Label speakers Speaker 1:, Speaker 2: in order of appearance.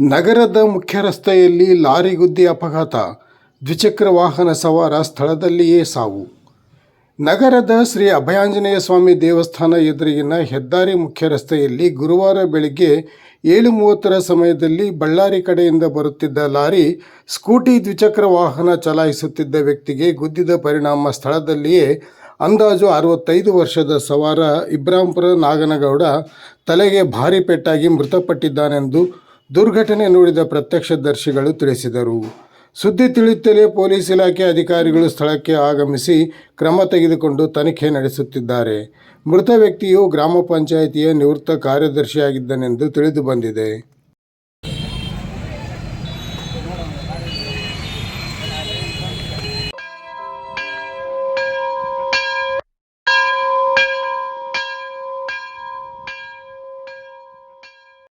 Speaker 1: ನಗರದ ಮುಖ್ಯ ರಸ್ತೆಯಲ್ಲಿ ಲಾರಿ ಗುದ್ದಿ ಅಪಘಾತ. ದ್ವಿಚಕ್ರ ವಾಹನ ಸವಾರ ಸ್ಥಳದಲ್ಲಿಯೇ ಸಾವು. ನಗರದ ಶ್ರೀ ಅಭಯಾಂಜನೇಯ ಸ್ವಾಮಿ ದೇವಸ್ಥಾನ ಎದುರಿಗಿನ ಹೆದ್ದಾರಿ ಮುಖ್ಯ ರಸ್ತೆಯಲ್ಲಿ ಗುರುವಾರ ಬೆಳಗ್ಗೆ ಏಳು ಮೂವತ್ತರ ಸಮಯದಲ್ಲಿ ಬಳ್ಳಾರಿ ಕಡೆಯಿಂದ ಬರುತ್ತಿದ್ದ ಲಾರಿ ಸ್ಕೂಟಿ ದ್ವಿಚಕ್ರ ವಾಹನ ಚಲಾಯಿಸುತ್ತಿದ್ದ ವ್ಯಕ್ತಿಗೆ ಗುದ್ದಿದ ಪರಿಣಾಮ ಸ್ಥಳದಲ್ಲಿಯೇ ಅಂದಾಜು ಅರವತ್ತೈದು ವರ್ಷದ ಸವಾರ ಇಬ್ರಾಂಪುರ ನಾಗನಗೌಡ ತಲೆಗೆ ಭಾರಿ ಪೆಟ್ಟಾಗಿ ಮೃತಪಟ್ಟಿದ್ದಾನೆಂದು ದುರ್ಘಟನೆ ನೋಡಿದ ಪ್ರತ್ಯಕ್ಷದರ್ಶಿಗಳು ತಿಳಿಸಿದರು. ಸುದ್ದಿ ತಿಳಿಯುತ್ತಲೇ ಪೊಲೀಸ್ ಇಲಾಖೆ ಅಧಿಕಾರಿಗಳು ಸ್ಥಳಕ್ಕೆ ಆಗಮಿಸಿ ಕ್ರಮ ತೆಗೆದುಕೊಂಡು ತನಿಖೆ ನಡೆಸುತ್ತಿದ್ದಾರೆ. ಮೃತ ವ್ಯಕ್ತಿಯು ಗ್ರಾಮ ಪಂಚಾಯಿತಿಯ ನಿವೃತ್ತ ಕಾರ್ಯದರ್ಶಿಯಾಗಿದ್ದನೆಂದು ತಿಳಿದು ಬಂದಿದೆ.